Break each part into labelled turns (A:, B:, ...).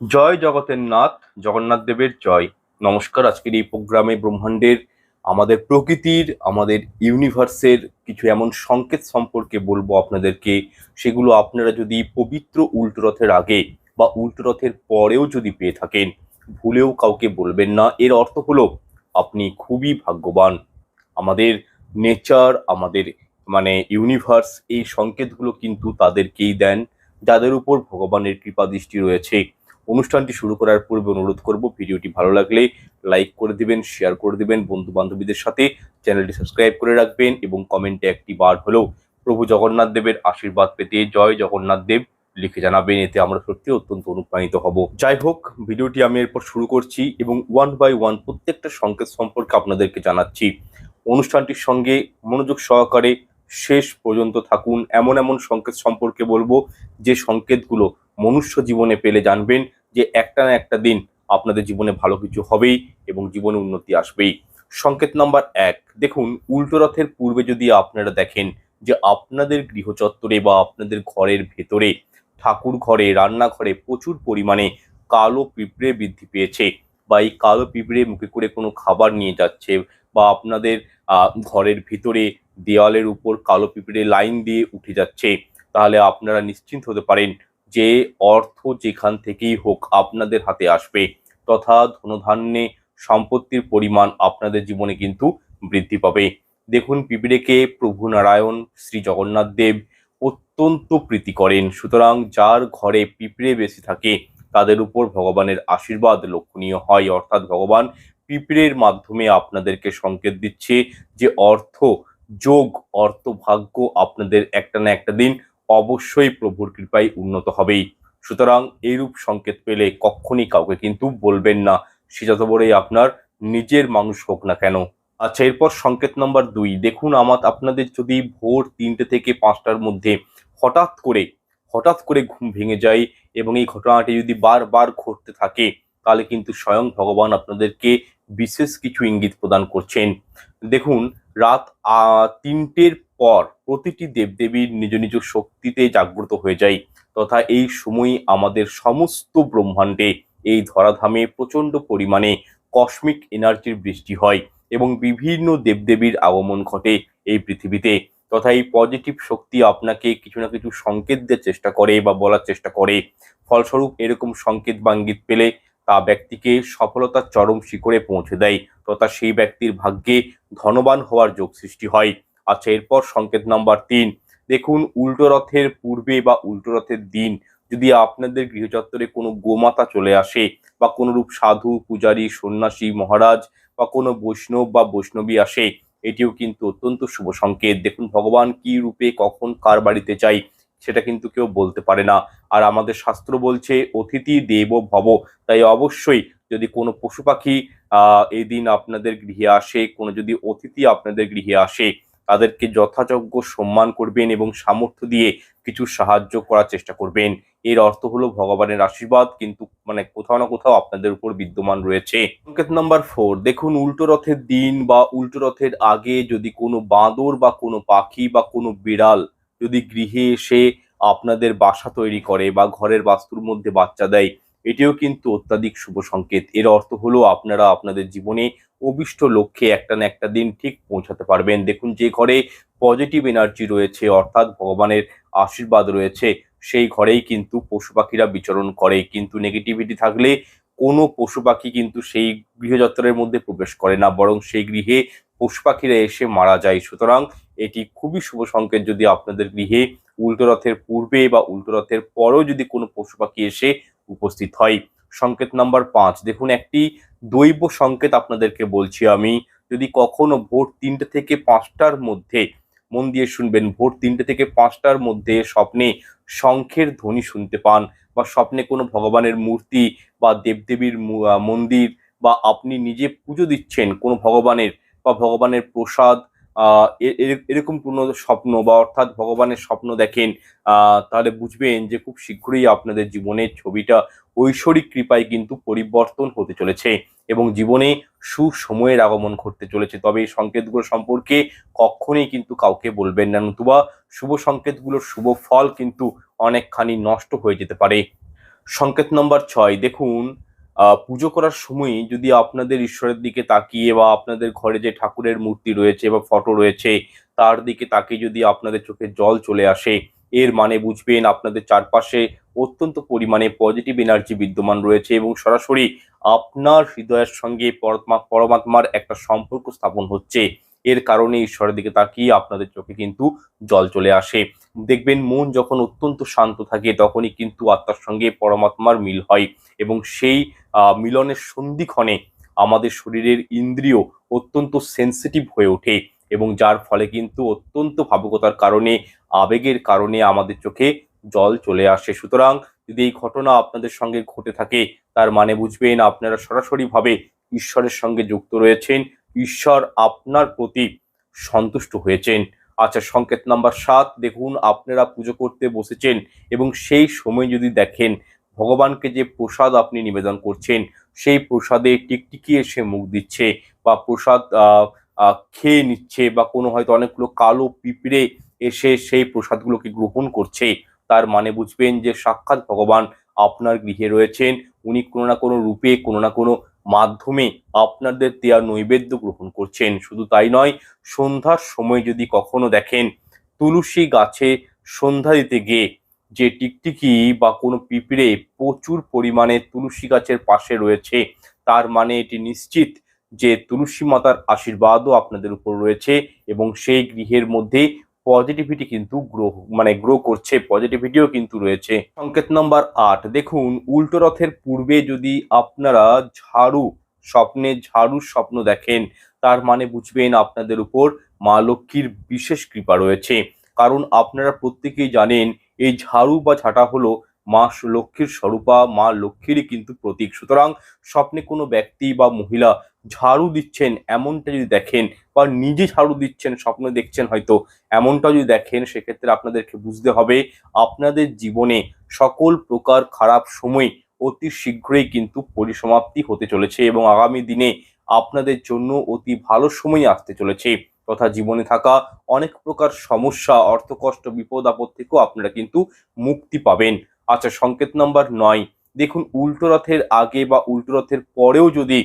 A: জয় জগতের নাথ, জগন্নাথ দেবের জয়। নমস্কার, আজকের এই প্রোগ্রামে ব্রহ্মাণ্ডের, আমাদের প্রকৃতির, আমাদের ইউনিভার্সের কিছু এমন সংকেত সম্পর্কে বলব আপনাদেরকে। সেগুলো আপনারা যদি পবিত্র উল্টো রথের আগে বা উল্টো রথের পরেও যদি পেয়ে থাকেন, ভুলেও কাউকে বলবেন না। এর অর্থ হলো, আপনি খুবই ভাগ্যবান। আমাদের নেচার, আমাদের মানে ইউনিভার্স, এই সংকেতগুলো কিন্তু তাদেরকেই দেন, যাদের উপর ভগবানের কৃপা দৃষ্টি রয়েছে। অনুষ্ঠানটি শুরু করার পূর্বে অনুরোধ করব ভিডিওটি ভালো লাগলে লাইক করে দিবেন শেয়ার করে দিবেন বন্ধু বান্ধবীদের সাথে চ্যানেলটি সাবস্ক্রাইব করে রাখবেন এবং কমেন্টে একটি বার হলেও প্রভু জগন্নাথ দেবের আশীর্বাদ পেতে জয় জগন্নাথ দেব লিখে জানাবেন। এতে আমরা সত্যি অত্যন্ত অনুপ্রাণিত হব। যাই হোক, ভিডিওটি আমি এরপর শুরু করছি এবং ওয়ান বাই ওয়ান প্রত্যেকটা সংকেত সম্পর্কে আপনাদেরকে জানাচ্ছি। অনুষ্ঠানটির সঙ্গে মনোযোগ সহকারে শেষ পর্যন্ত থাকুন। এমন এমন সংকেত সম্পর্কে বলব যে সংকেতগুলো মনুষ্য জীবনে পেলে জানবেন। যে একটা না একটা দিন আপনাদের জীবনে ভালো কিছু হবেই এবং জীবনে উন্নতি আসবেই। সংকেত নাম্বার এক, দেখুন, উল্টো রথের পূর্বে যদি আপনারা দেখেন যে আপনাদের গৃহচত্বরে বা আপনাদের ঘরের ভেতরে ঠাকুর ঘরে, রান্নাঘরে প্রচুর পরিমাণে কালো পিঁপড়ে বৃদ্ধি পেয়েছে বা এই কালো পিঁপড়ে মুখে করে কোনো খাবার নিয়ে যাচ্ছে বা আপনাদের ঘরের ভিতরে দেওয়ালের উপর কালো পিঁপড়ে লাইন দিয়ে উঠে যাচ্ছে, তাহলে আপনারা নিশ্চিন্ত হতে পারেন যে অর্থ যেখান থেকেই হোক আপনাদের হাতে আসবে, তথা ধনধান্যে সম্পত্তির পরিমাণ আপনাদের জীবনে কিন্তু বৃদ্ধি পাবে। দেখুন পিঁপড়েকে প্রভু নারায়ণ, শ্রী জগন্নাথ দেব অত্যন্ত প্রীতি করেন। সুতরাং যার ঘরে পিঁপড়ে বেশি থাকে, তাদের উপর ভগবানের আশীর্বাদ লক্ষণীয় হয়। অর্থাৎ ভগবান পিঁপড়ের মাধ্যমে আপনাদেরকে সংকেত দিচ্ছে যে অর্থ, যোগ অর্থ ভাগ্য আপনাদের একটা না একটা দিন অবশ্যই প্রভুর কৃপায় উন্নত হবেই। সুতরাং এইরূপ সংকেত পেলে কখনই কাউকে কিন্তু বলবেন না। সে যত বড়ই আপনার নিজের মানুষ হোক না কেন। আচ্ছা এরপর সংকেত নাম্বার দুই। দেখুন, আমার আপনাদের যদি ভোর তিনটে থেকে পাঁচটার মধ্যে হঠাৎ করে হঠাৎ করে ঘুম ভেঙে যায় এবং এই ঘটনাটি যদি বারবার ঘটতে থাকে, তাহলে কিন্তু স্বয়ং ভগবান আপনাদেরকে বিশেষ কিছু ইঙ্গিত প্রদান করছেন। দেখুন, রাত তিনটের পর প্রতিটি দেবদেবীর নিজ নিজ শক্তিতে জাগ্রত হয়ে যায় তথা এই সময় আমাদের সমস্ত ব্রহ্মাণ্ডে এই ধরাধামে প্রচণ্ড পরিমাণে কসমিক এনার্জির বৃষ্টি হয় এবং বিভিন্ন দেবদেবীর আগমন ঘটে এই পৃথিবীতে, তথা এই পজিটিভ শক্তি আপনাকে কিছু না কিছু সংকেত দেওয়ার চেষ্টা করে বা বলার চেষ্টা করে। ফলস্বরূপ এরকম সংকেত বা ইঙ্গিত পেলে তা ব্যক্তিকে সফলতার চরম শিখরে পৌঁছে দেয়, তথা সেই ব্যক্তির ভাগ্যে ধনবান হওয়ার যোগ সৃষ্টি হয়। আচ্ছা এরপর সংকেত নাম্বার তিন। দেখুন, উল্টো রথের পূর্বে বা উল্টো রথের দিন যদি আপনাদের গৃহচত্বরে কোনো গোমাতা চলে আসে বা কোনো রূপ সাধু, পূজারী, সন্ন্যাসী, মহারাজ বা কোনো বৈষ্ণব বা বৈষ্ণবী আসে, এটিও কিন্তু অত্যন্ত শুভ সংকেত। দেখুন, ভগবান কি রূপে, কখন, কার বাড়িতে চাই সেটা কিন্তু কেউ বলতে পারে না। আর আমাদের শাস্ত্র বলছে, অতিথি দেব ভব। তাই অবশ্যই যদি কোনো পশু পাখি, আহ এই দিন আপনাদের গৃহে আসে, কোনো যদি অতিথি আপনাদের গৃহে আসে তাদেরকে যথাযোগ্য সম্মান করবেন এবং সামর্থ্য দিয়ে কিছু সাহায্য করার চেষ্টা করবেন। এর অর্থ হলো ভগবানের আশীর্বাদ, কিন্তু মানে কোথাও না কোথাও আপনাদের উপর বিদ্যমান রয়েছে। সংকেত নাম্বার ফোর দেখুন উল্টো রথের দিন বা উল্টো রথের আগে যদি কোনো বাঁদর বা কোনো পাখি বা কোনো বিড়াল যদি গৃহে এসে আপনাদের বাসা তৈরি করে বা ঘরের বাস্তুর মধ্যে বাচ্চা দেয় এটিও কিন্তু অত্যাধিক শুভ সংকেত। এর অর্থ হলো আপনারা আপনাদের জীবনে অভিষ্ট লক্ষ্যে একটা না একটা দিন ঠিক পৌঁছাতে পারবেন। দেখুন, যে ঘরে পজিটিভ এনার্জি রয়েছে, অর্থাৎ ভগবানের আশীর্বাদ রয়েছে, সেই ঘরেই কিন্তু পশু পাখিরা বিচরণ করে। কিন্তু নেগেটিভিটি থাকলে কোনো পশু পাখি কিন্তু সেই গৃহযত্রের মধ্যে প্রবেশ করে না, বরং সেই গৃহে পশু পাখিরা এসে মারা যায়। সুতরাং এটি খুবই শুভ সংকেত যদি আপনাদের গৃহে উল্টো রথের পূর্বে বা উল্টো রথের পরেও যদি কোনো পশু পাখি এসে উপস্থিত হয়। সংকেত নাম্বার পাঁচ। দেখুন, একটি দৈব সংকেত আপনাদেরকে বলছি আমি। যদি কখনো ভোর তিনটে থেকে পাঁচটার মধ্যে মন দিয়ে শুনবেন, ভোর তিনটে থেকে পাঁচটার মধ্যে স্বপ্নে শঙ্খের ধ্বনি শুনতে পান বা স্বপ্নে কোনো ভগবানের মূর্তি বা দেবদেবীর মন্দির বা আপনি নিজে পুজো দিচ্ছেন কোনো ভগবানের বা ভগবানের প্রসাদ এরকম কোনো স্বপ্ন বা অর্থাৎ ভগবানের স্বপ্ন দেখেন তাহলে বুঝবেন যে খুব শীঘ্রই আপনাদের জীবনের ছবিটা ঐশ্বরিক কৃপায় কিন্তু পরিবর্তন হতে চলেছে এবং জীবনে সুসময়ের আগমন ঘটতে চলেছে। তবে এই সংকেতগুলো সম্পর্কে কখনোই কিন্তু কাউকে বলবেন না। নতুবা শুভ সংকেতগুলোর শুভ ফল কিন্তু অনেকখানি নষ্ট হয়ে যেতে পারে। সংকেত নম্বর ছয়, দেখুন পুজো করার সময় যদি আপনাদের ঈশ্বরের দিকে তাকিয়ে বা আপনাদের ঘরে যে ঠাকুরের মূর্তি রয়েছে বা ফটো রয়েছে, তার দিকে তাকিয়ে যদি আপনাদের চোখে জল চলে আসে, এর মানে বুঝবেন আপনাদের চারপাশে অত্যন্ত পরিমাণে পজিটিভ এনার্জি বিদ্যমান রয়েছে এবং সরাসরি আপনার হৃদয়ের সঙ্গে পরমাত্মার একটা সম্পর্ক স্থাপন হচ্ছে। এর কারণে ঈশ্বরের দিকে তাকিয়ে আপনাদের চোখে কিন্তু জল চলে আসে। দেখবেন মন যখন অত্যন্ত শান্ত থাকে, তখনই কিন্তু আত্মার সঙ্গে পরমাত্মার মিল হয় এবং সেই মিলনের সন্ধিক্ষণে আমাদের শরীরের ইন্দ্রিয় অত্যন্ত সেন্সিটিভ হয়ে ওঠে এবং যার ফলে কিন্তু অত্যন্ত ভাবুকতার কারণে, আবেগের কারণে আমাদের চোখে জল চলে আসে। সুতরাং যদি এই ঘটনা আপনাদের সঙ্গে ঘটে থাকে, তার মানে বুঝবেন আপনারা সরাসরিভাবে ঈশ্বরের সঙ্গে যুক্ত রয়েছেন। ঈশ্বর আপনার প্রতি সন্তুষ্ট হয়েছেন। আচ্ছা সংকেত নাম্বার সাত, দেখুন, আপনারা পুজো করতে বসেছেন এবং সেই সময় যদি দেখেন, ভগবানকে যে প্রসাদ আপনি নিবেদন করছেন, সেই প্রসাদে টিকটিকি এসে মুখ দিচ্ছে বা প্রসাদ খেয়ে নিচ্ছে বা কোনো হয়তো অনেকগুলো কালো পিঁপড়ে এসে সেই প্রসাদগুলোকে গ্রহণ করছে, তার মানে বুঝবেন যে সাক্ষাৎ ভগবান আপনার গৃহে রয়েছেন। উনি কোনো না কোনো রূপে, কোনো না কোনো মাধ্যমে আপনাদের দেওয়া নৈবেদ্য গ্রহণ করছেন। শুধু তাই নয়, সন্ধ্যার সময় যদি কখনো দেখেন, তুলসী গাছে সন্ধ্যা দিতে গিয়ে যে টিকটিকি বা কোনো পিঁপড়ে প্রচুর পরিমাণে তুলসী গাছের পাশে রয়েছে, তার মানে এটি নিশ্চিত যে তুলসী মাতার আশীর্বাদও আপনাদের উপর রয়েছে এবং সেই গৃহের মধ্যে পজিটিভিটি কিন্তু গ্রো মানে গ্রো করছে পজিটিভিটিও কিন্তু রয়েছে। সংকেত নম্বর আট, দেখুন, উল্টো রথের পূর্বে যদি আপনারা ঝাড়ু, স্বপ্নে ঝাড়ুর স্বপ্ন দেখেন, তার মানে বুঝবেন আপনাদের উপর মা লক্ষ্মীর বিশেষ কৃপা রয়েছে। কারণ আপনারা প্রত্যেকেই জানেন, এই ঝাড়ু বা ঝাঁটা হলো মা লক্ষ্মীর স্বরূপা, মা লক্ষ্মীরই কিন্তু প্রতীক। সুতরাং স্বপ্নে কোনো ব্যক্তি বা মহিলা ঝাড়ু দিচ্ছেন এমনটা যদি দেখেন বা নিজে ঝাড়ু দিচ্ছেন, স্বপ্ন দেখছেন হয়তো এমনটা যদি দেখেন, সেক্ষেত্রে আপনাদেরকে বুঝতে হবে আপনাদের জীবনে সকল প্রকার খারাপ সময় অতি শীঘ্রই কিন্তু পরিসমাপ্তি হতে চলেছে এবং আগামী দিনে আপনাদের জন্য অতি ভালো সময় আসতে চলেছে। তথা জীবনে থাকা অনেক প্রকার সমস্যা, অর্থকষ্ট, বিপদ আপদ থেকেও আপনারা কিন্তু মুক্তি পাবেন। আচ্ছা সংকেত নাম্বার নয়। দেখুন, উল্টো রথের আগে বা উল্টো রথের পরেও যদি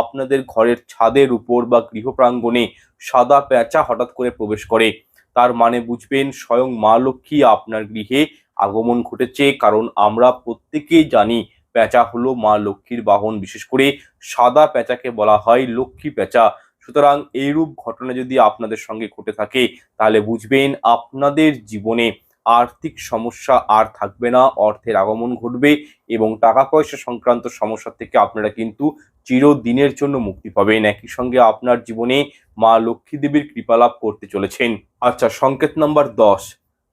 A: আপনাদের ঘরের ছাদের উপর বা গৃহ প্রাঙ্গণে সাদা পেঁচা হঠাৎ করে প্রবেশ করে, তার মানে বুঝবেন স্বয়ং মা লক্ষ্মী আপনার গৃহে আগমন ঘটেছে। কারণ আমরা প্রত্যেকেই জানি পেঁচা হলো মা লক্ষ্মীর বাহন। বিশেষ করে সাদা পেঁচাকে বলা হয় লক্ষ্মী পেঁচা সুতরাং এইরূপ ঘটনা যদি আপনাদের সঙ্গে ঘটে থাকে, তাহলে বুঝবেন আপনাদের জীবনে আর্থিক সমস্যা আর থাকবে না, অর্থের আগমন ঘটবে এবং টাকা পয়সা সংক্রান্ত সমস্যা থেকে আপনারা কিন্তু চিরদিনের জন্য মুক্তি পাবেন। একই সঙ্গে আপনার জীবনে মা লক্ষ্মী দেবীর কৃপালাভ করতে চলেছেন। আচ্ছা সংকেত নাম্বার দশ।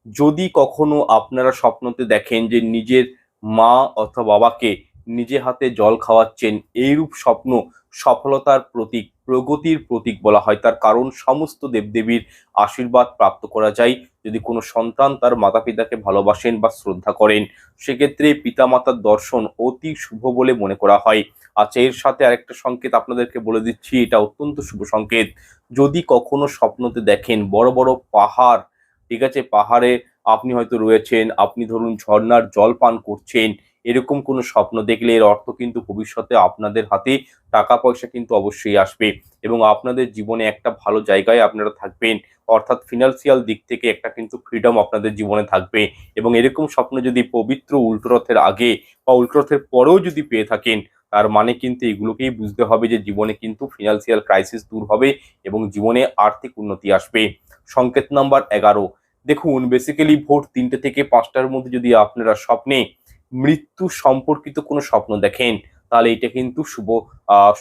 A: যদি কখনো আপনারা স্বপ্নতে দেখেন যে নিজের মা অথবা বাবাকে নিজে হাতে জল খাওয়াচ্ছেন, এইরূপ স্বপ্ন সফলতার প্রতীক, প্রগতির প্রতীক বলা হয়, তার কারণ সমস্ত দেবদেবীর আশীর্বাদ প্রাপ্ত করা যায়। যদি কোনো সন্তান তার মাতা পিতাকে ভালোবাসেন বা শ্রদ্ধা করেন, সেক্ষেত্রে পিতামাতার দর্শন অতি শুভ বলে মনে করা হয়। আচ্ছা এর সাথে আরেকটা সংকেত আপনাদেরকে বলে দিচ্ছি, এটা অত্যন্ত শুভ সংকেত। যদি কখনো স্বপ্নতে দেখেন, বড় বড় পাহাড়, ঠিক আছে, পাহাড়ে আপনি হয়তো রয়েছেন, আপনি ধরুন ঝর্ণার জল পান করছেন, এরকম কোনো স্বপ্ন দেখলে এর অর্থ কিন্তু ভবিষ্যতে আপনাদের হাতে টাকা পয়সা কিন্তু অবশ্যই আসবে এবং আপনাদের জীবনে একটা ভালো জায়গায় আপনারা থাকবেন। অর্থাৎ ফিনান্সিয়াল দিক থেকে একটা কিন্তু ফ্রিডম আপনাদের জীবনে থাকবে। এবং এরকম স্বপ্ন যদি পবিত্র উল্টোরথের আগে বা উল্টোরথের পরেও যদি পেয়ে থাকেন, তার মানে কিন্তু এগুলোকেই বুঝতে হবে যে জীবনে কিন্তু ফিনান্সিয়াল ক্রাইসিস দূর হবে এবং জীবনে আর্থিক উন্নতি আসবে। সংকেত নাম্বার এগারো। দেখুন বেসিক্যালি ভোর তিনটে থেকে পাঁচটার মধ্যে যদি আপনারা স্বপ্নে মৃত্যু সম্পর্কিত কোনো স্বপ্ন দেখেন, তাহলে এটা কিন্তু শুভ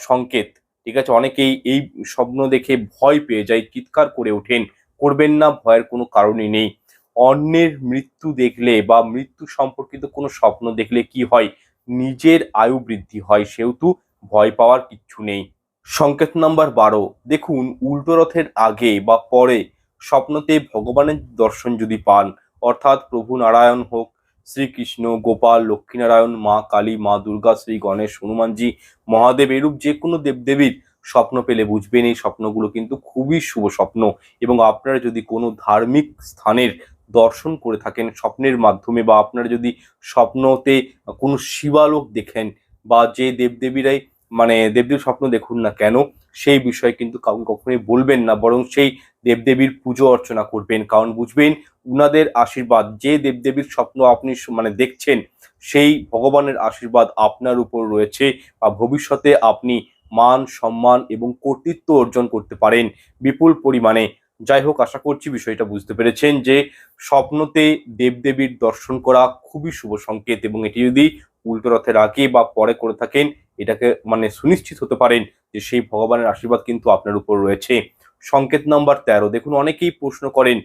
A: সংকেত। ঠিক আছে? অনেকেই এই স্বপ্ন দেখে ভয় পেয়ে যায়, চিৎকার করে ওঠেন। করবেন না, ভয়ের কোনো কারণই নেই। অন্যের মৃত্যু দেখলে বা মৃত্যু সম্পর্কিত কোনো স্বপ্ন দেখলে কি হয়? নিজের আয়ু বৃদ্ধি হয়, সেহেতু ভয় পাওয়ার কিচ্ছু নেই। সংকেত নাম্বার বারো, দেখুন উল্টো রথের আগে বা পরে স্বপ্নতে ভগবানের দর্শন যদি পান, অর্থাৎ প্রভু নারায়ণ হোক, শ্রীকৃষ্ণ, গোপাল, লক্ষ্মীনারায়ণ, মা কালী, মা দুর্গা, শ্রী গণেশ, হনুমানজি, মহাদেব, এরূপ যে কোনো দেবদেবীর স্বপ্ন পেলে বুঝবেন এই স্বপ্নগুলো কিন্তু খুবই শুভ স্বপ্ন। এবং আপনারা যদি কোনো ধার্মিক স্থানের দর্শন করে থাকেন, স্বপ্নের মাধ্যমে বা আপনারা যদি স্বপ্নতে কোনো শিবালোক দেখেন বা যে দেবদেবীরাই মানে দেবদেবীর স্বপ্ন দেখুন না কেন, সেই বিষয়ে কিন্তু কাউকে কখনোই বলবেন না। বরং সেই দেবদেবীর পুজো অর্চনা করবেন। কারণ বুঝবেন, উনাদের আশীর্বাদ, যে দেবদেবীর স্বপ্ন আপনি মানে দেখছেন, সেই ভগবানের আশীর্বাদ আপনার উপর রয়েছে বা ভবিষ্যতে আপনি মান, সম্মান এবং কর্তৃত্ব অর্জন করতে পারেন বিপুল পরিমাণে। যাই হোক, আশা করছি বিষয়টা বুঝতে পেরেছেন যে স্বপ্নতে দেবদেবীর দর্শন করা খুবই শুভ সংকেত এবং এটি যদি উল্টো রথের আগে বা পরে করে থাকেন, এটাকে মানে সুনিশ্চিত হতে পারেন যে সেই ভগবানের আশীর্বাদ কিন্তু আপনার উপর রয়েছে। সংকেত নাম্বার তেরো, দেখুন অনেকেই প্রশ্ন করেন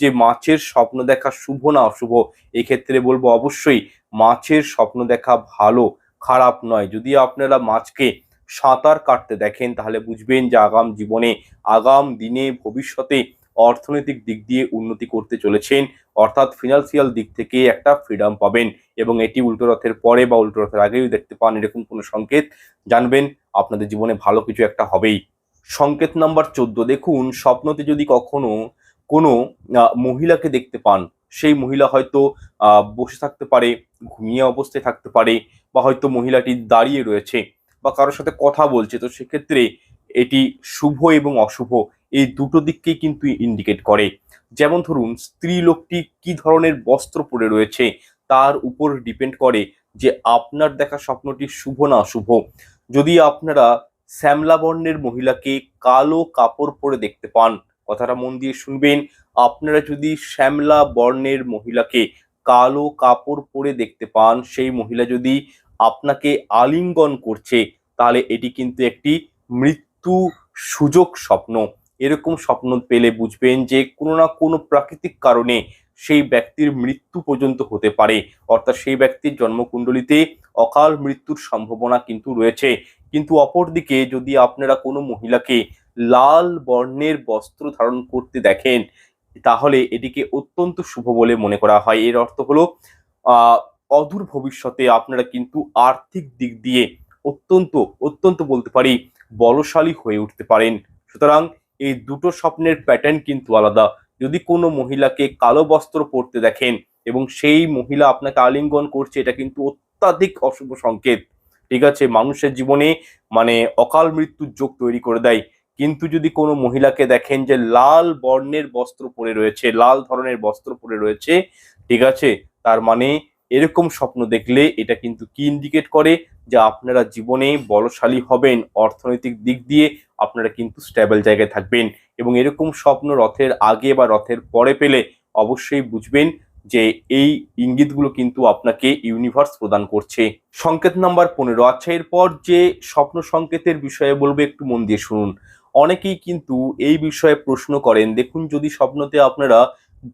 A: যে মাছের স্বপ্ন দেখা শুভ না অশুভ? এক্ষেত্রে বলব অবশ্যই মাছের স্বপ্ন দেখা ভালো, খারাপ নয়। যদি আপনারা মাছকে সাঁতার কাটতে দেখেন, তাহলে বুঝবেন যে আগাম জীবনে, আগাম দিনে ভবিষ্যতে অর্থনৈতিক দিক দিয়ে উন্নতি করতে চলেছেন। অর্থাৎ ফিনান্সিয়াল দিক থেকে একটা ফ্রিডম পাবেন এবং এটি উল্টো রথের পরে বা উল্টো রথের আগেও দেখতে পান, এরকম কোনো সংকেত জানবেন, আপনাদের জীবনে ভালো কিছু একটা হবেই। সংকেত নাম্বার চোদ্দ, দেখুন, স্বপ্নতে যদি কখনো কোনো মহিলাকে দেখতে পান, সেই মহিলা হয়তো বসে থাকতে পারে, ঘুমিয়ে অবস্থায় থাকতে পারে বা হয়তো মহিলাটি দাঁড়িয়ে রয়েছে। বা কারোর সাথে কথা বলছে, তো সেক্ষেত্রে এটি শুভ এবং অশুভ, এই দুটো দিককেই কিন্তু ইন্ডিকেট করে। যেমন ধরুন, স্ত্রী লোকটি কি ধরনের বস্ত্র পরে রয়েছে, তার উপর ডিপেন্ড করে যে আপনার দেখা স্বপ্নটি শুভ না অশুভ। যদি আপনারা শ্যামলা বর্ণের মহিলাকে কালো কাপড় পরে দেখতে পান, কথাটা মন দিয়ে শুনবেন, আপনারা যদি শ্যামলা বর্ণের মহিলাকে কালো কাপড় পরে দেখতে পান, সেই মহিলা যদি আপনাকে আলিঙ্গন করছে, তাহলে এটি কিন্তু একটি মৃত্যু সুযোগ স্বপ্ন। এরকম স্বপ্ন পেলে বুঝবেন যে কোনো না কোনো প্রাকৃতিক কারণে সেই ব্যক্তির মৃত্যু পর্যন্ত হতে পারে। অর্থাৎ সেই ব্যক্তির জন্মকুণ্ডলিতে অকাল মৃত্যুর সম্ভাবনা কিন্তু রয়েছে। কিন্তু অপরদিকে যদি আপনারা কোনো মহিলাকে লাল বর্ণের বস্ত্র ধারণ করতে দেখেন, তাহলে এটিকে অত্যন্ত শুভ বলে মনে করা হয়। এর অর্থ হলো অদূর ভবিষ্যতে আপনারা কিন্তু আর্থিক দিক দিয়ে অত্যন্ত অত্যন্ত বলতে পারি বলশালী হয়ে উঠতে পারেন। সুতরাং এই দুটো স্বপ্নের প্যাটার্ন কিন্তু আলাদা। যদি কোনো মহিলাকে কালো বস্ত্র পরতে দেখেন এবং সেই মহিলা আপনাকে আলিঙ্গন করছে, এটা কিন্তু অত্যাধিক অশুভ সংকেত। ঠিক আছে, মানুষের জীবনে মানে অকাল মৃত্যুর যোগ তৈরি করে দেয়। কিন্তু যদি কোনো মহিলাকে দেখেন যে লাল বর্ণের বস্ত্র পরে রয়েছে, লাল ধরনের বস্ত্র পরে রয়েছে, ঠিক আছে, তার মানে এরকম স্বপ্ন দেখলে এটা কিন্তু কি ইন্ডিকেট করে? যে আপনারা জীবনে বলশালী হবেন, অর্থনৈতিক দিক দিয়ে আপনারা কিন্তু স্টেবল জায়গায় থাকবেন। এবং এরকম স্বপ্ন রথের আগে বা রথের পরে পেলে অবশ্যই বুঝবেন যে এই ইঙ্গিতগুলো কিন্তু আপনাকে ইউনিভার্স প্রদান করছে। সংকেত নাম্বার পনেরো আচ্ছা এরপর যে স্বপ্ন সংকেতের বিষয়ে বলব, একটু মন দিয়ে শুনুন। অনেকেই কিন্তু এই বিষয়ে প্রশ্ন করেন, দেখুন যদি স্বপ্নতে আপনারা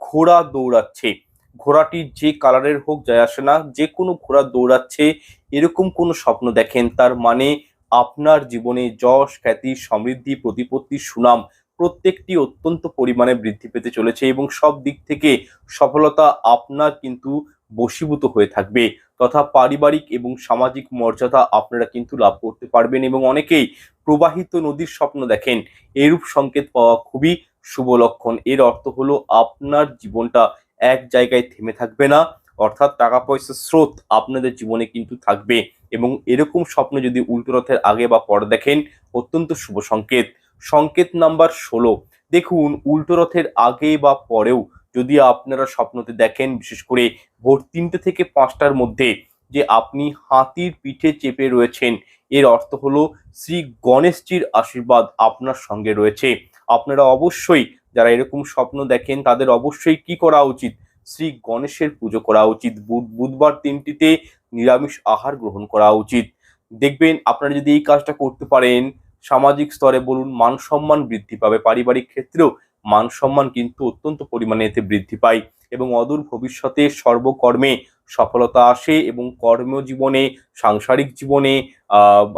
A: ঘোড়া দৌড়াচ্ছে ঘোড়াটি যে কালারের হোক, যায় আসে না। যে কোনো ঘোড়া দৌড়াচ্ছে, এরকম কোনো স্বপ্ন দেখেন, তার মানে আপনার জীবনে যশ, খ্যাতি, সমৃদ্ধি, প্রতিপত্তি, সুনাম প্রত্যেকটি অত্যন্ত পরিমাণে বৃদ্ধি পেতে চলেছে এবং সব দিক থেকে সফলতা আপনার কিন্তু বশীভূত হয়ে থাকবে তথা পারিবারিক এবং সামাজিক মর্যাদা আপনারা কিন্তু লাভ করতে পারবেন এবং অনেকেই প্রবাহিত নদীর স্বপ্ন দেখেন, এরূপ সংকেত পাওয়া খুবই শুভ লক্ষণ। এর অর্থ হলো আপনার জীবনটা এক জায়গায় থেমে থাকবে না। অর্থাৎ টাকা পয়সার স্রোত আপনাদের জীবনে কিন্তু থাকবে এবং এরকম স্বপ্ন যদি উল্টো রথের আগে বা পরে দেখেন, অত্যন্ত শুভ সংকেত। সংকেত নাম্বার ষোলো। দেখুন, উল্টো রথের আগে বা পরেও যদি আপনারা স্বপ্নতে দেখেন, বিশেষ করে ভোর তিনটে থেকে পাঁচটার মধ্যে যে আপনি হাতির পিঠে চেপে রয়েছেন, এর অর্থ হলো শ্রী গণেশজির আশীর্বাদ আপনার সঙ্গে রয়েছে। আপনারা অবশ্যই যারা এরকম স্বপ্ন দেখেন, তাদের অবশ্যই কি করা উচিত? শ্রী গণেশের পুজো করা উচিত। বুধ- বুধবার দিনটিতে নিরামিষ আহার গ্রহণ করা উচিত। দেখবেন আপনারা যদি এই কাজটা করতে পারেন, সামাজিক স্তরে বলুন, মান সম্মান বৃদ্ধি পাবে। পারিবারিক ক্ষেত্রেও মান সম্মান কিন্তু অত্যন্ত পরিমাণে এতে বৃদ্ধি পায় এবং অদূর ভবিষ্যতে সর্বকর্মে সফলতা আসে এবং কর্মজীবনে, সাংসারিক জীবনে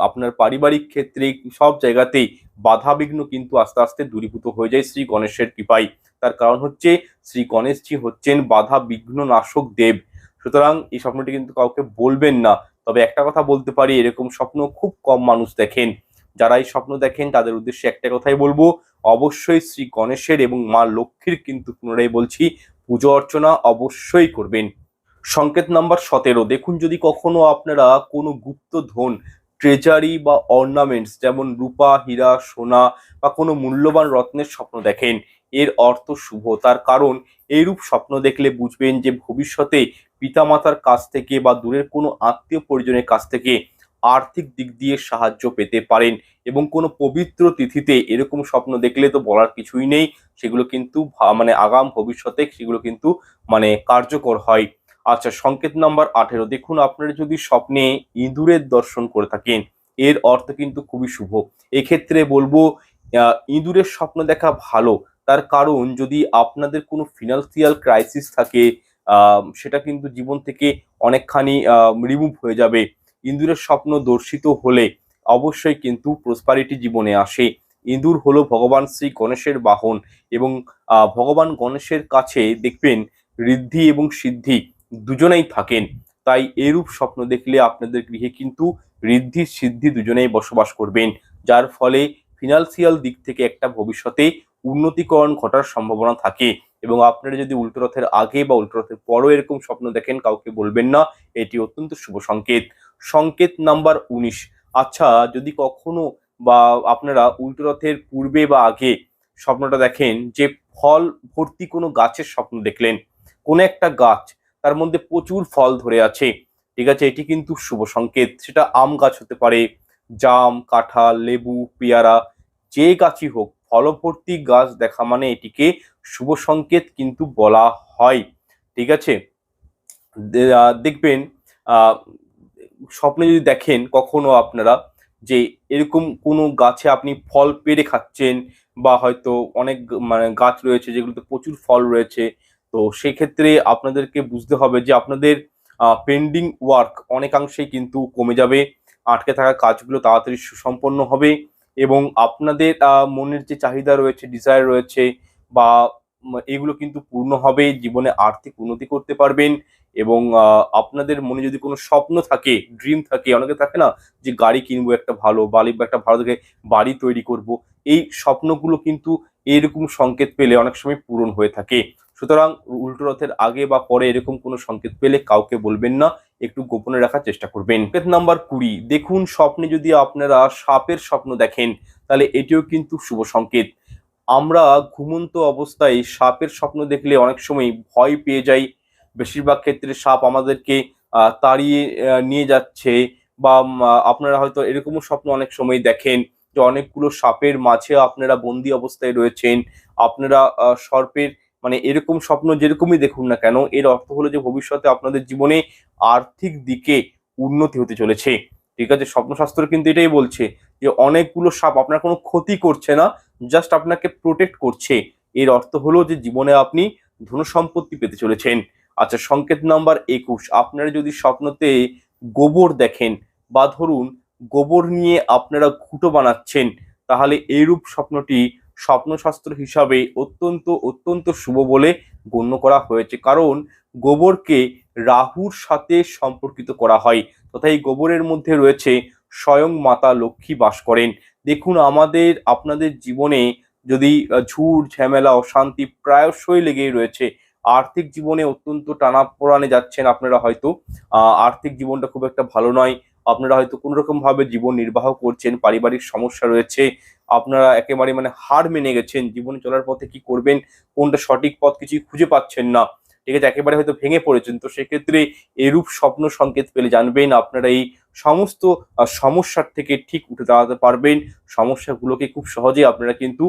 A: আপনার পারিবারিক ক্ষেত্রে সব জায়গাতেই বাধা বিঘ্ন কিন্তু আস্তে আস্তে দূরীভূত হয়ে যায় শ্রী গণেশের কৃপায়। তার কারণ হচ্ছে শ্রী গণেশজি হচ্ছেন বাধা বিঘ্ন নাশক দেব। সুতরাং এই স্বপ্নটি কিন্তু কাউকে বলবেন না। তবে একটা কথা বলতে পারি, এরকম স্বপ্ন খুব কম মানুষ দেখেন। যারা এই স্বপ্ন দেখেন, তাদের উদ্দেশ্যে একটা কথাই বলব, অবশ্যই শ্রী গণেশের এবং মা লক্ষ্মীর কিন্তু পুনরায় বলছি, পুজো অর্চনা অবশ্যই করবেন। সংকেত নাম্বার সতেরো। দেখুন, যদি কখনো আপনারা কোনো গুপ্ত ধন ট্রেজারি বা অর্নামেন্টস যেমন রূপা, হীরা, সোনা বা কোনো মূল্যবান রত্নের স্বপ্ন দেখেন, এর অর্থ শুভ। তার কারণ, এইরূপ স্বপ্ন দেখলে বুঝবেন যে ভবিষ্যতে পিতামাতার কাছ থেকে বা দূরের কোনো আত্মীয় পরিজনের কাছ থেকে আর্থিক দিক দিয়ে সাহায্য পেতে পারেন এবং কোনো পবিত্র তিথিতে এরকম স্বপ্ন দেখলে তো বলার কিছুই নেই। সেগুলো কিন্তু মানে আগাম ভবিষ্যতে সেগুলো কিন্তু মানে কার্যকর হয়। আচ্ছা সংকেত নাম্বার আঠেরো। দেখুন, আপনারা যদি স্বপ্নে ইঁদুরের দর্শন করে থাকেন, এর অর্থ কিন্তু খুবই শুভ। এক্ষেত্রে বলব ইঁদুরের স্বপ্ন দেখা ভালো। তার কারণ, যদি আপনাদের কোনো ফিনান্সিয়াল ক্রাইসিস থাকে সেটা কিন্তু জীবন থেকে অনেকখানি রিমুভ হয়ে যাবে। ইঁদুরের স্বপ্ন দর্শিত হলে অবশ্যই কিন্তু প্রসপারিটি জীবনে আসে। ইঁদুর হলো ভগবান শ্রী গণেশের বাহন এবং ভগবান গণেশের কাছে দেখবেন, ঋদ্ধি এবং সিদ্ধি দুজনেই থাকেন। তাই এরূপ স্বপ্ন দেখলে আপনাদের গৃহে কিন্তু ঋদ্ধি সিদ্ধি দুজনেই বসবাস করবেন। যার ফলে ফিনান্সিয়াল দিক থেকে একটা ভবিষ্যতে উন্নতিকরণ ঘটার সম্ভাবনা থাকে এবং আপনারা যদি উল্টো রথের আগে বা উল্টো রথের পরও এরকম স্বপ্ন দেখেন, কাউকে বলবেন না, এটি অত্যন্ত শুভ সংকেত। সংকেত নাম্বার উনিশ। আচ্ছা যদি কখনো বা আপনারা উল্টো রথের পূর্বে বা আগে স্বপ্নটা দেখেন যে ফল ভর্তি কোনো গাছের স্বপ্ন দেখলেন, কোনো একটা গাছ তার মধ্যে প্রচুর ফল ধরে আছে। ঠিক আছে, এটি কিন্তু শুভ সংকেত। সেটা আম গাছ হতে পারে, জাম, কাঁঠাল, লেবু, পেয়ারা, যে গাছই হোক ফলভর্তি গাছ দেখা মানে এটিকে শুভ সংকেত কিন্তু বলা হয়। ঠিক আছে? দেখবেন স্বপ্নে যদি দেখেন কখনো আপনারা যে এরকম কোনো গাছে আপনি ফল পেড়ে খাচ্ছেন বা হয়তো অনেক মানে গাছ রয়েছে যেগুলোতে প্রচুর ফল রয়েছে তো সেক্ষেত্রে আপনাদেরকে বুঝতে হবে যে আপনাদের পেন্ডিং ওয়ার্ক অনেকাংশেই কিন্তু কমে যাবে, আটকে থাকা কাজগুলো তাড়াতাড়ি সুসম্পন্ন হবে এবং আপনাদের মনের যে চাহিদা রয়েছে ডিজায়ার রয়েছে বা এগুলো কিন্তু পূর্ণ হবে, জীবনে আর্থিক উন্নতি করতে পারবেন এবং আপনাদের মনে যদি কোনো স্বপ্ন থাকে ড্রিম থাকে, অনেকে থাকে না যে গাড়ি কিনবো একটা ভালো বাড়ি বা একটা ভালো থেকে বাড়ি তৈরি করব, এই স্বপ্নগুলো কিন্তু এরকম সংকেত পেলে অনেক সময় পূরণ হয়ে থাকে। সুতরাং উল্টো রথের আগে বা পরে এরকম কোনো সংকেত পেলে কাউকে বলবেন না, একটু গোপনে রাখার চেষ্টা করবেন। সংকেত নাম্বার কুড়ি, দেখুন স্বপ্নে যদি আপনারা সাপের স্বপ্ন দেখেন, তাহলে এটিও কিন্তু শুভ সংকেত। আমরা ঘুমন্ত অবস্থায় সাপের স্বপ্ন দেখলে অনেক সময় ভয় পেয়ে যাই। বেশিরভাগ ক্ষেত্রে সাপ আমাদেরকে তাড়িয়ে নিয়ে যাচ্ছে বা আপনারা হয়তো এরকমও স্বপ্ন অনেক সময় দেখেন যে অনেকগুলো সাপের মাঝে আপনারা বন্দি অবস্থায় রয়েছেন। আপনারা সর্পের মানে এরকম স্বপ্ন যেরকমই দেখুন না কেন, এর অর্থ হলো যে ভবিষ্যতে আপনাদের জীবনে আর্থিক দিকে উন্নতি হতে চলেছে। ঠিক আছে? স্বপ্নশাস্ত্র কিন্তু এটাই বলছে যে অনেকগুলো সাপ আপনার কোনো ক্ষতি করছে না জাস্ট আপনাকে প্রোটেক্ট করছে। এর অর্থ হলো যে জীবনে আপনি ধন সম্পত্তি পেতে চলেছেন। আচ্ছা সংকেত নাম্বার একুশ। আপনারা যদি স্বপ্নতে গোবর দেখেন বা ধরুন গোবর নিয়ে আপনারা খুঁটো বানাচ্ছেন, তাহলে এইরূপ স্বপ্নটি স্বপ্নশাস্ত্র হিসাবে অত্যন্ত অত্যন্ত শুভ বলে গণ্য করা হয়েছে। কারণ গোবরকে রাহুর সাথে সম্পর্কিত করা হয় তথা এই গোবরের মধ্যে রয়েছে স্বয়ং মাতা লক্ষ্মী বাস করেন। দেখুন, আমাদের, আপনাদের জীবনে যদি ঝুট ঝামেলা, অশান্তি প্রায়শই লেগেই রয়েছে। আর্থিক জীবনে অত্যন্ত টানাপোড়ানে যাচ্ছেন আপনারা হয়তো। আর্থিক জীবনটা খুব একটা ভালো নয়। আপনারা হয়তো কোনো রকম ভাবে জীবন নির্বাহ করছেন, পারিবারিক সমস্যা রয়েছে আপনারা একেবারে মানে হার মেনে গেছেন, জীবনে চলার পথে কি করবেন, কোনটা সঠিক পথ কিছুই খুঁজে পাচ্ছেন না। ঠিক আছে, একেবারে হয়তো ভেঙে পড়েছেন। তো সেক্ষেত্রে এরূপ স্বপ্ন সংকেত পেলে জানবেন, আপনারা এই সমস্ত সমস্যার থেকে ঠিক উঠে দাঁড়াতে পারবেন। সমস্যাগুলোকে খুব সহজেই আপনারা কিন্তু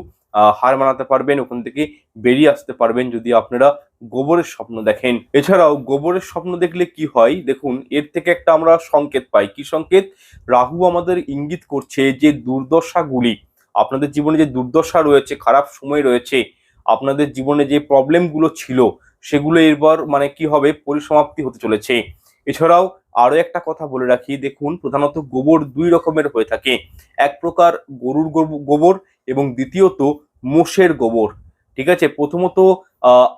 A: হার মানাতে পারবেন, ওখান থেকে বেরিয়ে আসতে পারবেন যদি আপনারা গোবরের স্বপ্ন দেখেন। এছাড়াও গোবরের স্বপ্ন দেখলে কি হয়? দেখুন, এর থেকে একটা আমরা সংকেত পাই। কি সংকেত? রাহু আমাদের ইঙ্গিত করছে যে দুর্দশাগুলি আপনাদের জীবনে যে দুর্দশা রয়েছে, খারাপ সময় রয়েছে, আপনাদের জীবনে যে প্রবলেমগুলো ছিল, সেগুলো এরপর মানে কি হবে? পরিসমাপ্তি হতে চলেছে। এছাড়াও আরও একটা কথা বলে রাখি, দেখুন প্রধানত গোবর দুই রকমের হয়ে থাকে। এক প্রকার গরুর গোব- গোবর এবং দ্বিতীয়ত মোষের গোবর। ঠিক আছে? প্রথমত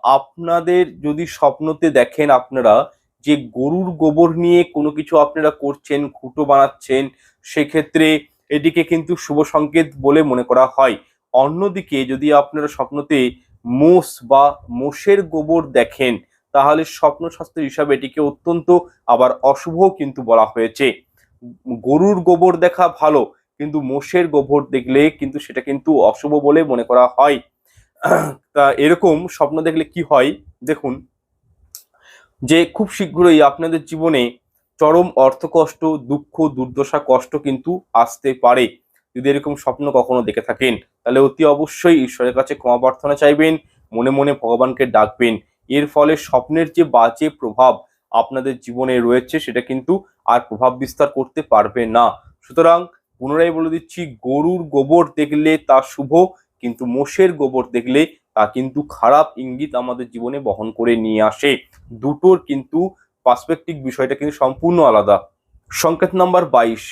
A: আপনাদের যদি স্বপ্নতে দেখেন আপনারা যে গরুর গোবর নিয়ে কোনো কিছু আপনারা করছেন, খুঁটো বানাচ্ছেন, সেক্ষেত্রে এটিকে কিন্তু শুভ সংকেত বলে মনে করা হয়। অন্যদিকে যদি আপনারা স্বপ্নতে মোষ বা মোষের গোবর দেখেন, তাহলে স্বপ্ন শাস্ত্রের হিসাবে এটিকে অত্যন্ত আবার অশুভ কিন্তু বলা হয়েছে। গরুর গোবর দেখা ভালো, কিন্তু মোষের গোবর দেখলে কিন্তু সেটা কিন্তু অশুভ বলে মনে করা হয়। তা এরকম স্বপ্ন দেখলে কি হয়? দেখুন, যে খুব শীঘ্রই আপনাদের জীবনে চরম অর্থকষ্ট, দুঃখ, দুর্দশা, কষ্ট কিন্তু আসতে পারে। যদি এরকম স্বপ্ন কখনো দেখে থাকেন, তাহলে অতি অবশ্যই ঈশ্বরের কাছে ক্ষমা প্রার্থনা চাইবেন, মনে মনে ভগবানকে ডাকবেন। এর ফলে স্বপ্নের যে বাজে প্রভাব আপনাদের জীবনে রয়েছে, সেটা কিন্তু আর প্রভাব বিস্তার করতে পারবে না। সুতরাং পুনরায় বলে দিচ্ছি, গরুর গোবর দেখলে তা শুভ, কিন্তু মোষের গোবর দেখলে তা কিন্তু খারাপ ইঙ্গিত আমাদের জীবনে বহন করে নিয়ে আসে। দুটোর কিন্তু পার্সপেক্টিভ বিষয়টা কিন্তু সম্পূর্ণ আলাদা। সংকেত নাম্বার বাইশ,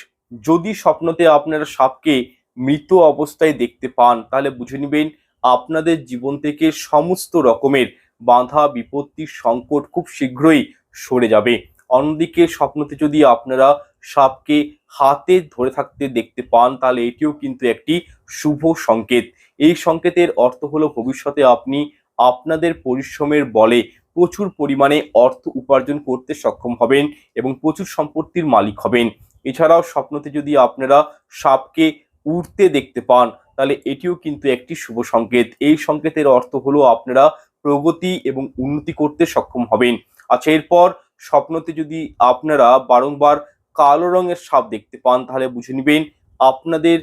A: যদি স্বপ্নতে আপনারা সাপকে মৃত অবস্থায় দেখতে পান, তাহলে বুঝে নেবেন আপনাদের জীবন থেকে সমস্ত রকমের বাধা, বিপত্তি, সংকট খুব শীঘ্রই সরে যাবে। অন্যদিকে স্বপ্নতে যদি আপনারা সাপকে হাতে ধরে থাকতে দেখতে পান, তাহলে এটিও কিন্তু একটি শুভ সংকেত। এই সংকেতের অর্থ হলো ভবিষ্যতে আপনি আপনাদের পরিশ্রমের বলে প্রচুর পরিমাণে অর্থ উপার্জন করতে সক্ষম হবেন এবং প্রচুর সম্পত্তির মালিক হবেন। এছাড়াও স্বপ্নতে যদি আপনারা সাপকে উড়তে দেখতে পান, তাহলে এটিও কিন্তু একটি শুভ সংকেত। এই সংকেতের অর্থ হলো আপনারা প্রগতি এবং উন্নতি করতে সক্ষম হবেন। আচ্ছা এরপর স্বপ্নতে যদি আপনারা বারংবার কালো রঙের সাপ দেখতে পান, তাহলে বুঝে নেবেন আপনাদের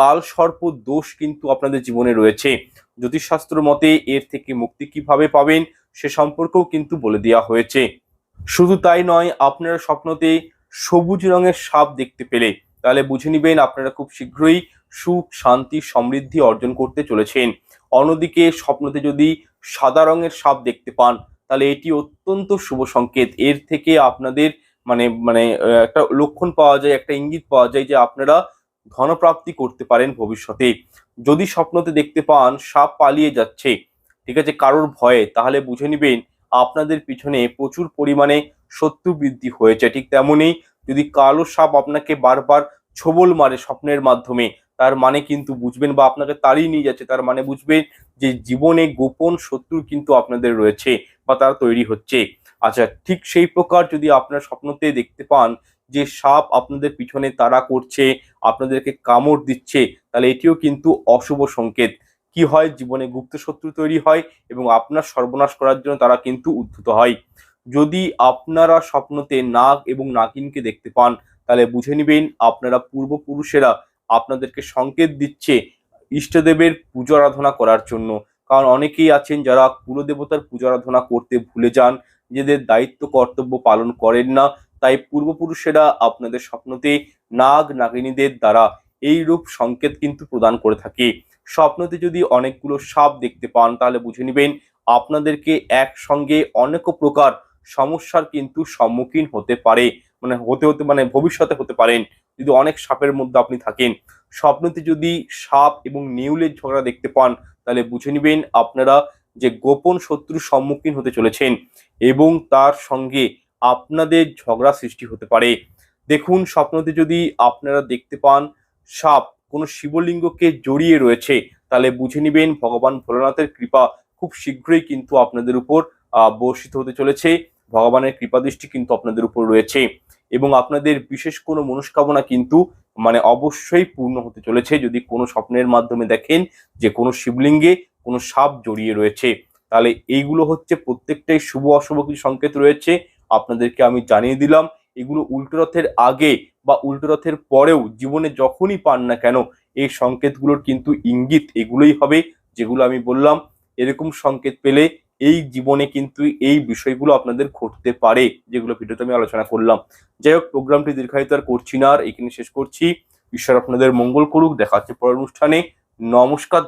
A: কাল সর্প দোষ কিন্তু আপনাদের জীবনে রয়েছে। জ্যোতিষশাস্ত্র মতে এর থেকে মুক্তি কীভাবে পাবেন? সে সম্পর্কেও কিন্তু বলে দেওয়া হয়েছে। শুধু তাই নয়, আপনারা স্বপ্নতে সবুজ রঙের সাপ দেখতে পেলে, তাহলে বুঝে নেবেন আপনারা খুব শীঘ্রই সুখ, শান্তি, সমৃদ্ধি অর্জন করতে চলেছেন। অন্যদিকে স্বপ্নতে যদি সাদা রঙের সাপ দেখতে পান, তাহলে এটি অত্যন্ত শুভ সংকেত। এর থেকে আপনাদের মানে মানে একটা লক্ষণ পাওয়া যায়, একটা ইঙ্গিত পাওয়া যায় যে আপনারা ধনপ্রাপ্তি করতে পারেন ভবিষ্যতে। যদি স্বপ্নতে দেখতে পান, সাপ পালিয়ে যাচ্ছে ঠিক আছে, কারোর ভয়ে, তাহলে বুঝে নেবেন আপনাদের পিছনে প্রচুর পরিমাণে শত্রু বৃদ্ধি হয়েছে। ঠিক তেমনই যদি কালো সাপ আপনাকে বারবার ছোবল মারে স্বপ্নের মাধ্যমে, তার মানে কিন্তু বুঝবেন বা আপনাকে তাড়িয়ে নিয়ে যাচ্ছে, তার মানে বুঝবেন যে জীবনে গোপন শত্রু কিন্তু আপনাদের রয়েছে বা তারা তৈরি হচ্ছে। আচ্ছা ঠিক সেই প্রকার যদি আপনার স্বপ্নতে দেখতে পান যে সাপ আপনাদের পিছনে তাড়া করছে, আপনাদেরকে কামড় দিচ্ছে, তাহলে এটিও কিন্তু অশুভ সংকেত। কি হয়? জীবনে গুপ্ত শত্রু তৈরি হয় এবং আপনার সর্বনাশ করার জন্য তারা কিন্তু উদ্ধত হয়। যদি আপনারা স্বপ্নতে নাগ এবং নাগিনকে দেখতে পান, তাহলে বুঝে নেবেন আপনারা পূর্বপুরুষেরা আপনাদেরকে সংকেত দিচ্ছে ইষ্টদেবের পুজো আরাধনা করার জন্য। কারণ অনেকেই আছেন যারা কুলদেবতার পুজো আরাধনা করতে ভুলে যান, নিজেদের দায়িত্ব, কর্তব্য পালন করেন না। তাই পূর্বপুরুষেরা আপনাদের স্বপ্নতে নাগ নাগিনীদের দ্বারা এই রূপ সংকেত কিন্তু প্রদান করে থাকে। স্বপ্নতে যদি অনেকগুলো সাপ দেখতে পান, তাহলে বুঝে নেবেন আপনাদেরকে একসঙ্গে অনেক প্রকার সমস্যার কিন্তু সম্মুখীন হতে পারে। মানে হতে হতে মানে ভবিষ্যতে হতে পারেন। যদি অনেক সাপের মধ্যে আপনি থাকেন, স্বপ্নতে যদি সাপ এবং নেউলের ঝগড়া দেখতে পান, তাহলে বুঝে নেবেন আপনারা যে গোপন শত্রুর সম্মুখীন হতে চলেছেন এবং তার সঙ্গে আপনাদের ঝগড়া সৃষ্টি হতে পারে। দেখুন, স্বপ্নতে যদি আপনারা দেখতে পান সাপ কোনো শিবলিঙ্গকে জড়িয়ে রয়েছে, তাহলে বুঝে নেবেন ভগবান ভোলানাথের কৃপা খুব শীঘ্রই কিন্তু আপনাদের উপর বর্ষিত হতে চলেছে। ভগবানের কৃপা দৃষ্টি কিন্তু আপনাদের উপর রয়েছে। এবং আপনাদের বিশেষ কোনো মনস্কামনা কিন্তু মানে অবশ্যই পূর্ণ হতে চলেছে যদি কোনো স্বপ্নের মাধ্যমে দেখেন যে কোনো শিবলিঙ্গে কোনো সাপ জড়িয়ে রয়েছে। তাহলে এইগুলো হচ্ছে প্রত্যেকটাই শুভ অশুভ কিছু সংকেত রয়েছে। আপনাদেরকে আমি জানিয়ে দিলাম। এগুলো উল্টো রথের আগে বা উল্টো রথের পরেও জীবনে যখনই পান না কেন, এই সংকেতগুলোর কিন্তু ইঙ্গিত এগুলোই হবে যেগুলো আমি বললাম। এরকম সংকেত পেলে এই জীবনে কিন্তু এই বিষয়গুলো আপনাদের ঘটতে পারে যেগুলো ভিডিওতে আমি আলোচনা করলাম। যাই হোক, প্রোগ্রামটি দীর্ঘায়িত আর করছি না আর এখানে শেষ করছি। ঈশ্বর আপনাদের মঙ্গল করুক। দেখা হচ্ছে পরের অনুষ্ঠানে। নমস্কার।